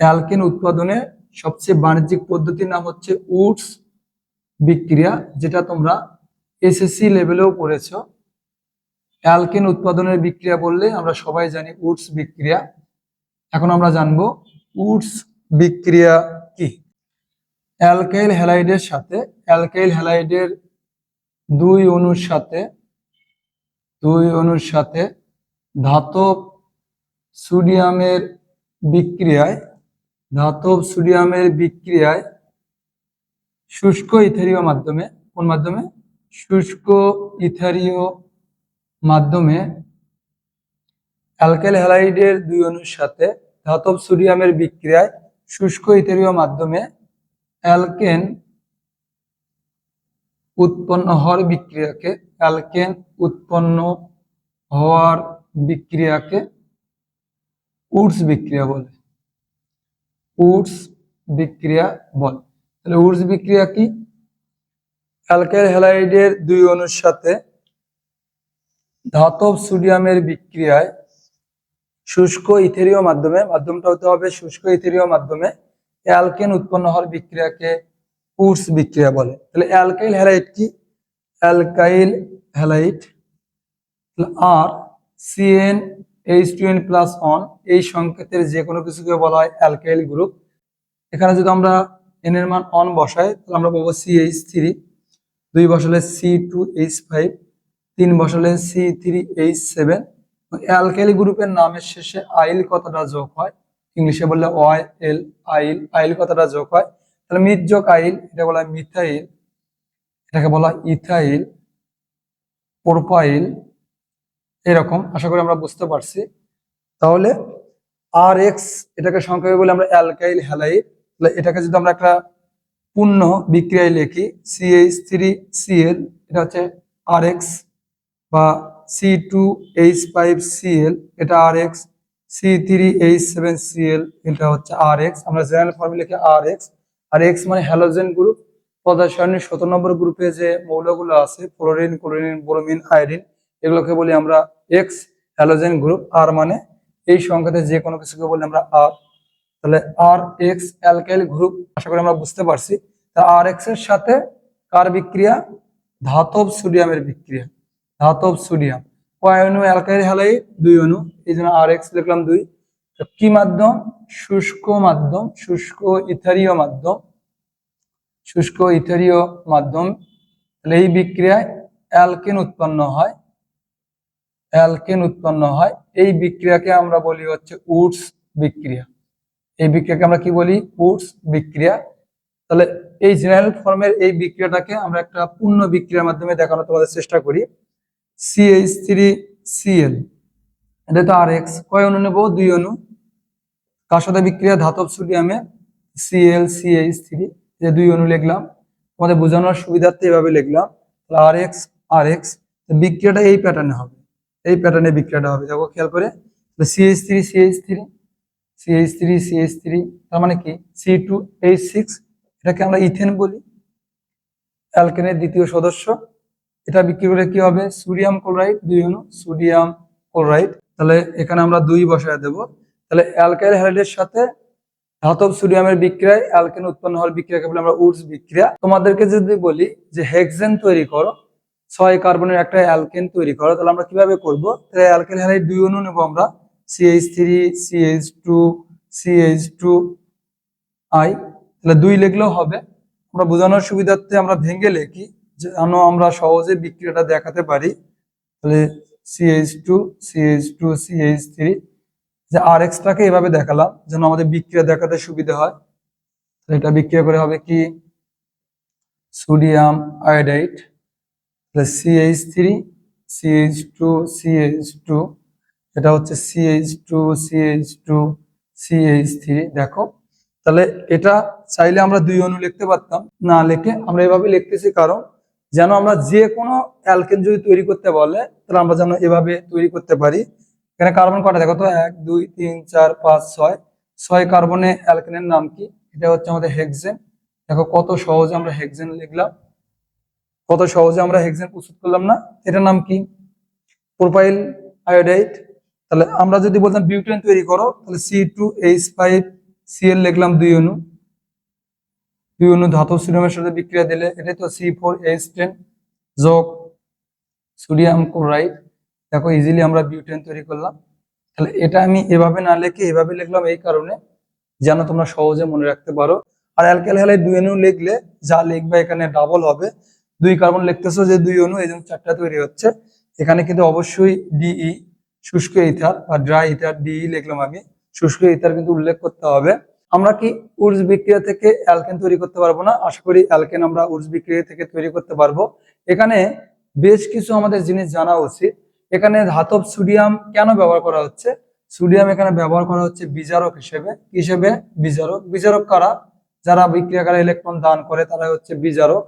Alkane উৎপাদনে সবচেয়ে বাণিজ্যিক পদ্ধতির নাম হচ্ছে উডস বিক্রিয়া, যেটা তোমরা এসএসসি লেভেলেও পড়েছ। অ্যালকেন উৎপাদনের বিক্রিয়া বললে আমরা সবাই জানি উডস বিক্রিয়া। এখন আমরা জানব উডস বিক্রিয়া কি? অ্যালকাইল হ্যালাইডের সাথে, অ্যালকাইল হ্যালাইডের দুই অণুর সাথে, দুই অণুর সাথে ধাতব সোডিয়ামের বিক্রিয়ায় ধাতব সোডিয়ামের বিক্রিয়ায় শুষ্ক ইথারীয় মাধ্যমে, কোন মাধ্যমে? শুষ্ক ইথারীয় মাধ্যমে অ্যালকাইল হ্যালাইডের দুই অণুর সাথে ধাতব সোডিয়ামের বিক্রিয়ায় শুষ্ক ইথারীয় মাধ্যমে অ্যালকেন উৎপন্ন হওয়ার বিক্রিয়াকে, অ্যালকেন উৎপন্ন হওয়ার বিক্রিয়াকে উডস বিক্রিয়া বলে। উডস বিক্রিয়া বলে। তাহলে উডস বিক্রিয়া কি? অ্যালকাইল হ্যালাইডের দুই অণুর সাথে ধাতব সোডিয়ামের বিক্রিয়ায় শুষ্ক ইথেরীয় মাধ্যমে, মাধ্যমটা হতে হবে শুষ্ক ইথেরীয় মাধ্যমে অ্যালকেন উৎপন্ন হওয়ার বিক্রিয়াকে উডস বিক্রিয়া বলে। তাহলে অ্যালকাইল হ্যালাইড কি? অ্যালকাইল হ্যালাইড আর CN H two plus one এই সংকেতের যে কোনো কিছুকে বলা হয় অ্যালকাইল গ্রুপ এখানে যদি আমরা এন এর মান অন বসাই, তাহলে আমরা পাবো সি এইচ থ্রি দুই বসালে সি টু এইচ ফাইভ তিন বসালে C three H seven alkyl গ্রুপের নামের শেষে আইল কথাটা যোগ হয়? ইংলিশে বললে ওয়াই এল আইল। আইল কথাটা যোগ হয়? তাহলে মিথযোগ আইল, এটা বলা হয় মিথাইল। এটাকে বলা হয় ইথাইল প্রোপাইল এরকম, আশা করি আমরা বুঝতে পারছি। তাহলে আর এক্স এটাকে সংক্ষেপে বলে আমরা অ্যালকাইল হ্যালাইড। তাহলে এটাকে যদি আমরা একটা পূর্ণ বিক্রিয়ায় লিখি সিএইচ থ্রি সিএল এটা হচ্ছে আর এক্স বা C two H five CL এটা R X C three H seven CL এটা হচ্ছে আর এক্স আমরা জেনারেল ফর্মে লিখি আর এক্স আর এক্স মানে হ্যালোজেন গ্রুপ পদার্থ সতেরো নম্বর গ্রুপে যে মৌলগুলো আছে ফ্লোরিন ক্লোরিন, ব্রোমিন আয়োডিন এগুলোকে বলি আমরা এক্স হ্যালোজেন গ্রুপ আর মানে এই সংখ্যাতে যে কোনো কিছুকে বলি আমরা আর তাহলে আর এক্স অ্যালকাইল গ্রুপ আশা করি আমরা বুঝতে পারছি। তা আর এক্সের সাথে কার বিক্রিয়া? ধাতব সোডিয়ামের বিক্রিয়া। ধাতব সোডিয়াম। কয় অণু অ্যালকাইল হ্যালাইড দুই অণু। এই জন্য আর এক্স লিখলাম দুই। কি মাধ্যম? শুষ্ক মাধ্যম, শুষ্ক ইথারীয় মাধ্যম। শুষ্ক ইথারীয় মাধ্যম। তাহলে এই বিক্রিয়ায় অ্যালকেন উৎপন্ন হয়। অ্যালকেন উৎপন্ন হয়, এই বিক্রিয়াকে আমরা বলি হচ্ছে উডস বিক্রিয়া। এই বিক্রিয়াকে আমরা কি বলি? উডস বিক্রিয়া। তাহলে এই জেনারেল ফর্মের এই বিক্রিয়াটাকে আমরা একটা পূর্ণ বিক্রিয়ার মাধ্যমে দেখানোর তোমাদের চেষ্টা করি। সিএইচ থ্রি সিএল এটা তো আর এক্স কয় অনু নেব? দুই অণু কার সাথে বিক্রিয়া? ধাতব সোডিয়ামে। সিএল সিএইচ থ্রি যে দুই অণু লিখলাম। তোমাদের বোঝানোর সুবিধার্থে এভাবে লিখলাম। আর এক্স আর এক্স বিক্রিয়াটা এই প্যাটার্নে হবে। এই প্যাটার্নে বিক্রিয়াটা হবে। দেখো, খেয়াল করে। CH three CH three CH three CH three তার মানে কি? সি টু এইচ সিক্স এটাকে আমরা ইথেন বলি। অ্যালকেনের দ্বিতীয় সদস্য। এটা বিক্রি করে কি হবে? সোডিয়াম ক্লোরাইড, দুই অণু, সোডিয়াম ক্লোরাইড। তাহলে এখানে আমরা দুই বসায় দেব। তাহলে অ্যালকাইল হ্যালাইডের সাথে ধাতব সোডিয়ামের বিক্রিয়ায় অ্যালকেন উৎপন্ন হওয়ার বিক্রিয়াকে বলে আমরা উডস বিক্রিয়া। তোমাদেরকে যদি বলি যে হেক্সেন তৈরি করো ছয় কার্বনের একটা অ্যালকেন তৈরি করো, তাহলে আমরা কীভাবে করব? তাহলে অ্যালকেন হ্যালাইড দুই অণু নেব আমরা CH three CH two CH two I তাহলে দুই লিখলেও হবে। আমরা বোঝানোর সুবিধার্থে আমরা ভেঙে লিখি, যেন আমরা সহজে বিক্রিয়াটা দেখাতে পারি। তাহলে CH two CH two CH three যে আর এক্সটাকে এভাবে দেখালাম, যেন আমাদের বিক্রিয়া দেখাতে সুবিধা হয়। তাহলে এটা বিক্রিয়া করে হবে কি? সোডিয়াম আয়োডাইড তাহলে CH three CH two CH two এটা হচ্ছে CH two CH two CH three দেখো। তাহলে এটা চাইলে আমরা দুই অণু লিখতে পারতাম, না লিখে আমরা এভাবে লিখতেছি কারণ যেন আমরা যে কোনো অ্যালকেন যদি তৈরি করতে বলে, তাহলে আমরা যেন এভাবে তৈরি করতে পারি। এখানে কার্বন কটা? দেখো তো, এক, দুই, তিন, চার, পাঁচ, ছয়। ছয় কার্বনে অ্যালকেনের নাম কি? এটা হচ্ছে আমাদের হেক্সেন দেখো কত সহজে আমরা হেক্সেন লিখলাম। কত সহজে আমরা হেক্সেন প্রস্তুত করলাম না? এটার নাম কি? প্রোপাইল আয়োডাইড তাহলে আমরা যদি বলতাম বিউটেন তৈরি করো, তাহলে C two H five CL লিখলাম দুই অণু। দুই অণু ধাতব সোডিয়ামের সাথে বিক্রিয়া দিলে এটাই তো সি ফোর এইচ টেন যোগ সোডিয়াম ক্লোরাইড দেখো ইজিলি আমরা বিউটেন তৈরি করলাম। তাহলে এটা আমি এভাবে না লিখে এভাবে লিখলাম এই কারণে, যেন তোমরা সহজে মনে রাখতে পারো। আর অ্যালকাইল হ্যালাইড দুই অণু লিখলে যা লিখবে এখানে ডাবল হবে। দুই কার্বন লিখতেছো যে দুই অণু, এই জন্য চারটা তৈরি হচ্ছে। এখানে কিন্তু অবশ্যই ডিই শুষ্ক ইথার বা ড্রাই ইথার ডিই লিখলাম আমি। শুষ্ক ইথার কিন্তু উল্লেখ করতে হবে। আমরা কি উর্জ বিক্রিয়া থেকে অ্যালকেন তৈরি করতে পারব না? আশা করি অ্যালকেন আমরা উর্জ বিক্রিয়া থেকে তৈরি করতে পারব। এখানে বেশ কিছু আমাদের জিনিস জানা উচিত। এখানে ধাতব সোডিয়াম কেন ব্যবহার করা হচ্ছে? সোডিয়াম এখানে ব্যবহার করা হচ্ছে বিজারক হিসেবে। হিসেবে বিজারক? বিজারক কারা? যারা বিক্রিয়াকারে ইলেকট্রন দান করে তারা হচ্ছে বিজারক।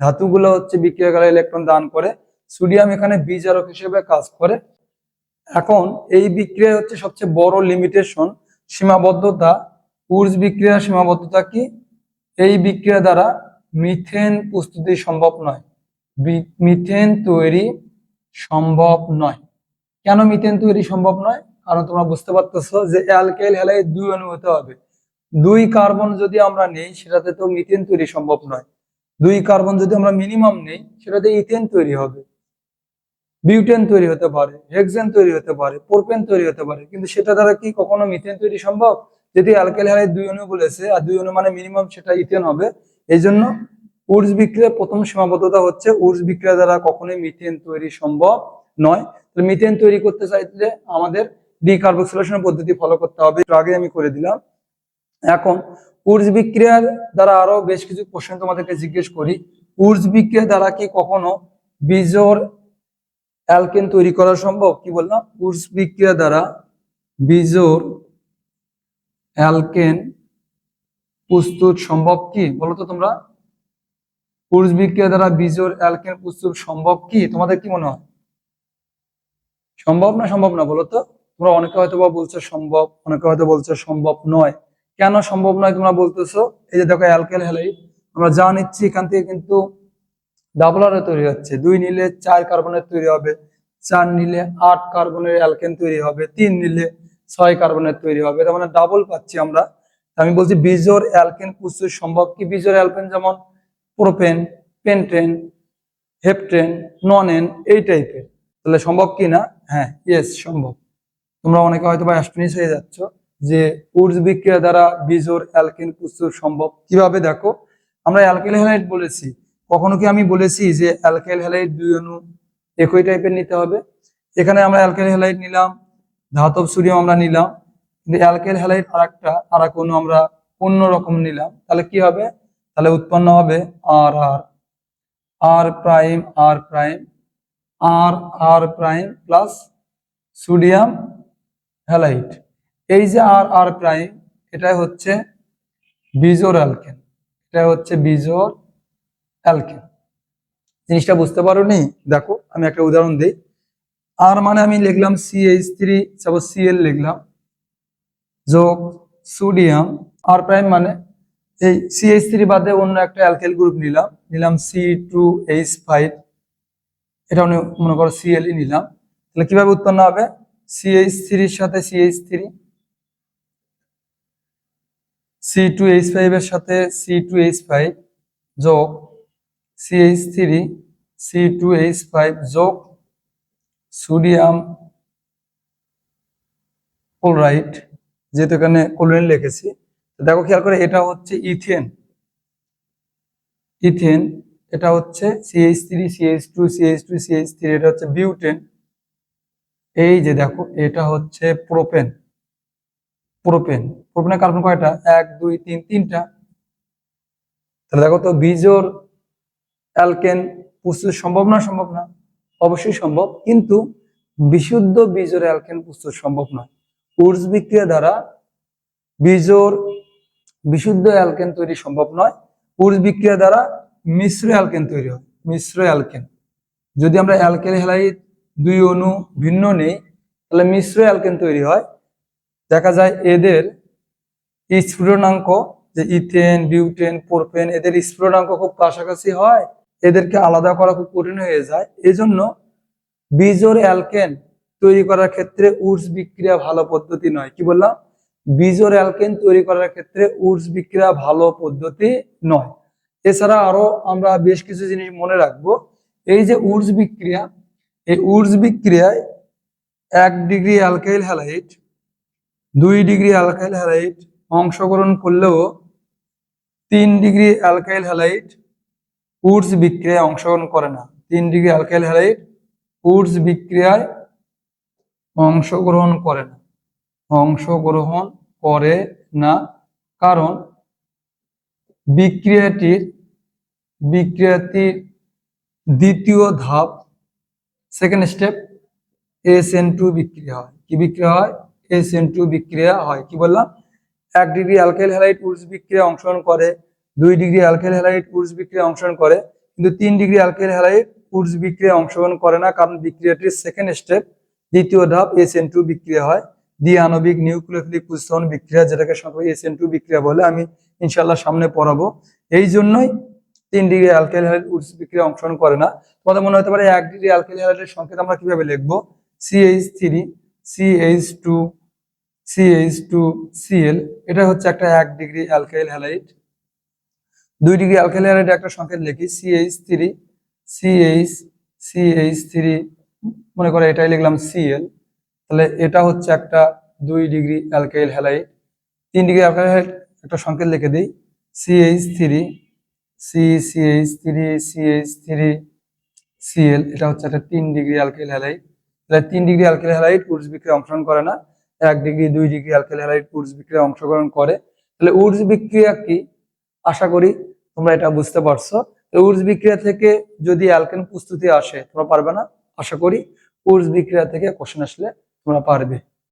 ধাতুগুলো হচ্ছে বিক্রিয়াকারে ইলেকট্রন দান করে সোডিয়াম এখানে বিজারক হিসেবে কাজ করে। এখন এই বিক্রিয়া হচ্ছে সবচেয়ে বড় লিমিটেশন সীমাবদ্ধতা। উর্জ বিক্রিয়ার সীমাবদ্ধতা কি? এই বিক্রিয়া দ্বারা মিথেন প্রস্তুতি সম্ভব নয়। মিথেন তৈরি সম্ভব নয়। কেন মিথেন তৈরি সম্ভব নয়? কারণ তোমরা বুঝতে পারতেছো যে অ্যালকাইল হেলাই দুই অণু হতে হবে। দুই কার্বন যদি আমরা নেই, সেটাতে তো মিথেন তৈরি সম্ভব নয়। দুই কার্বন যদি আমরা মিনিমাম নেই, সেটাতে ইথেন তৈরি হবে, বিউটেন তৈরি হতে পারে, হেক্সেন তৈরি হতে পারে, পোরপেন তৈরি হতে পারে, কিন্তু সেটা দ্বারা কি কখনো মিথেন তৈরি সম্ভব? যদি অ্যালকাইল দুই অণু বলেছে, আর দুই অণু মানে মিনিমাম সেটা ইথেন হবে। এই জন্য উর্জ বিক্রিয়া প্রথম সীমাবদ্ধতা হচ্ছে উর্জ বিক্রিয়া দ্বারা কখনোই মিথেন তৈরি সম্ভব নয়। মিথেন তৈরি করতে চাইলে আমাদের ডি ডিকার্বক্সিলেশন পদ্ধতি ফলো করতে হবে। আগে আমি করে দিলাম। এখন উর্জ বিক্রিয়ার দ্বারা আরও বেশ কিছু কোশ্চেন তোমাদেরকে জিজ্ঞেস করি। উর্জ বিক্রিয়া দ্বারা কি কখনো বিজোর অ্যালকেন তৈরি করা সম্ভব? কি বললাম? উর্জ বিক্রিয়া দ্বারা বিজোর অ্যালকেন প্রস্তুত সম্ভব কি? বলো তো তোমরা। উর্জ বিক্রিয়া দ্বারা বিজোর অ্যালকেন প্রস্তুত সম্ভব কি? তোমাদের কি মনে হয়? সম্ভব না সম্ভব না বলো তো। তোমরা অনেকে হয়তো বা বলছো সম্ভব, অনেকে হয়তো বলছো সম্ভব নয়। কেন সম্ভব নয় তোমরা বলতেছো? এই যে দেখো অ্যালকেল হ্যালাইড, আমরা যা নিচ্ছি এখান থেকে কিন্তু ডাবল আর তৈরি হচ্ছে। দুই নিলে চার কার্বনের তৈরি হবে, চার নিলে আট কার্বনের অ্যালকেন তৈরি হবে, তিন নিলে ছয় কার্বনের তৈরি হবে। তার মানে ডাবল পাচ্ছি আমরা। আমি বলছি বিজোর অ্যালকেন প্রচুর সম্ভব কি? বিজোর অ্যালকেন যেমন প্রোপেন পেন্টেন হেপটেন ননেন এই টাইপের তাহলে সম্ভব কি না? হ্যাঁ ইয়েস সম্ভব। তোমরা অনেকে হয়তো বা অ্যাস্টনিশ হয়ে যাচ্ছ। যে উর্জ বিক্রিয়া দ্বারা বিজোর অ্যালকেন প্রস্তুত সম্ভব। কীভাবে দেখো? আমরা অ্যালকেল হ্যালাইড বলেছি। কখনো কি আমি বলেছি যে অ্যালকেল হ্যালাইড দুই অণু একই টাইপের নিতে হবে? এখানে আমরা অ্যালকেল হ্যালাইড নিলাম, ধাতব সোডিয়াম আমরা নিলাম, কিন্তু অ্যালকেল হ্যালাইড আর একটা আর অণু আমরা অন্য রকম নিলাম। তাহলে কি হবে? তাহলে উৎপন্ন হবে R R. R prime R prime, R R prime plus sodium halide. এই যে আর আর প্রাইম এটা হচ্ছে বিজোর অ্যালকেন। এটা হচ্ছে বিজোর অ্যালকেন। জিনিসটা বুঝতে পারো নি দেখো, আমি একটা উদাহরণ দিই। আর মানে আমি লিখলাম সিএইচ থ্রি সাপোজ সিএল লিখলাম, যোগ সোডিয়াম। আর প্রাইম মানে এই সিএইচ থ্রি বাদে অন্য একটা অ্যালকেল গ্রুপ নিলাম। নিলাম সি টু এইচ ফাইভ এটা মনে করো সিএল নিলাম। তাহলে কীভাবে উৎপন্ন হবে? সিএইচ থ্রির সাথে CH three C two H five এর সাথে সি টু এইচ ফাইভ যোগ CH three C two H five যোগ সোডিয়াম ক্লোরাইড যেহেতু এখানে ক্লোরিন লিখেছি। দেখো, খেয়াল করে, এটা হচ্ছে ইথেন। ইথেন, এটা হচ্ছে CH three CH two CH two CH three এটা হচ্ছে বিউটেন। এই যে দেখো, এটা হচ্ছে প্রোপেন। প্রোপেন প্রোপেনের কার্বন কয়টা? এক, দুই, তিন, তিনটা। তাহলে দেখো তো বিজোর অ্যালকেন প্রস্তুত সম্ভব না সম্ভব না? অবশ্যই সম্ভব, কিন্তু বিশুদ্ধ বিজোর অ্যালকেন প্রস্তুত সম্ভব নয় উর্জ বিক্রিয়া দ্বারা বিজোর বিশুদ্ধ অ্যালকেন তৈরি সম্ভব নয়। উর্জ বিক্রিয়া দ্বারা মিশ্র অ্যালকেন তৈরি হয়, মিশ্র অ্যালকেন যদি আমরা অ্যালকেন হেলাই দুই অণু ভিন্ন নেই, তাহলে মিশ্র অ্যালকেন তৈরি হয়। দেখা যায় এদের স্ফুটনাঙ্ক যে ইথেন, বিউটেন, প্রোপেন, এদের স্ফুটনাঙ্ক খুব কাছাকাছি হয়, এদেরকে আলাদা করা খুব কঠিন হয়ে যায়। এজন্য বিজোর অ্যালকেন তৈরি করার ক্ষেত্রে উর্স বিক্রিয়া ভালো পদ্ধতি নয়। কি বললাম? বিজোর অ্যালকেন তৈরি করার ক্ষেত্রে উডস বিক্রিয়া ভালো পদ্ধতি নয়। এছাড়া আরও আমরা বেশ কিছু জিনিস মনে রাখব। এই যে উডস বিক্রিয়া, এই উডস বিক্রিয়ায় এক ডিগ্রি অ্যালকাইল হ্যালাইড দুই ডিগ্রি অ্যালকাইল হ্যালাইট অংশগ্রহণ করলেও তিন ডিগ্রি অ্যালকাইল হ্যালাইড উডস বিক্রিয়ায় অংশগ্রহণ করে না। তিন ডিগ্রি অ্যালকাইল হ্যালাইট উডস বিক্রিয়ায় অংশগ্রহণ করে না। অংশগ্রহণ করে না কারণ বিক্রিয়াটির বিক্রিয়াটির দ্বিতীয় ধাপ second step S N two বিক্রিয়া হয়। কি বিক্রিয়া হয়? এস এন টু বিক্রিয়া হয়। কি বললাম? এক ডিগ্রি অ্যালকাইল হ্যালাইড উডস বিক্রিয়া অংশগ্রহণ করে, দুই ডিগ্রি অ্যালকাইল হ্যালাইড উডস বিক্রিয়া অংশগ্রহণ করে, কিন্তু তিন ডিগ্রি অ্যালকাইল হ্যালাইড উডস বিক্রিয়া অংশগ্রহণ করে না, কারণ বিক্রিয়াটির সেকেন্ড স্টেপ দ্বিতীয় ধাপ এস এন টু বিক্রিয়া হয়। দ্বি আণবিক নিউক্লিওফিলিক পুস্তন বিক্রিয়া, যেটাকে সংক্ষেপে এস এন টু বিক্রিয়া বলে, আমি ইনশাল্লাহ সামনে পড়াবো। এই জন্যই তিন ডিগ্রি অ্যালকাইল হ্যালাইড উডস বিক্রিয়া অংশগ্রহণ করে না। তোমাদের মনে হতে পারে এক ডিগ্রি অ্যালকাইল হ্যালাইডের সংকেত আমরা কীভাবে লিখব? CH three CH two CH two CL এটা হচ্ছে একটা এক ডিগ্রি অ্যালকাইল হ্যালাইড দুই ডিগ্রি অ্যালকাইল হ্যালাইডের একটা সংকেত লিখি CH three CH CH three মনে করে এটাই লিখলাম সিএল তাহলে এটা হচ্ছে একটা দুই ডিগ্রি অ্যালকাইল হ্যালাইড তিন ডিগ্রি অ্যালকাইল হ্যালাইড একটা সংকেত লিখে দিই CH three C CH three three CL এটা হচ্ছে একটা তিন ডিগ্রি অ্যালকাইল হ্যালাইড তাহলে তিন ডিগ্রি অ্যালকাইল হ্যালাইড উডস বিক্রিয়া অংশগ্রহণ করে না। এক ডিগ্রি, দুই ডিগ্রি অ্যালকালাইট উডস বিক্রিয়া অংশগ্রহণ করে। তাহলে উডস বিক্রিয়া কি? আশা করি তোমরা এটা বুঝতে পারছ। উডস বিক্রিয়া থেকে যদি অ্যালকেন প্রস্তুতি আসে, তোমরা পারবে না? আশা করি উডস বিক্রিয়া থেকে কোশ্চেন আসলে তোমরা পারবে।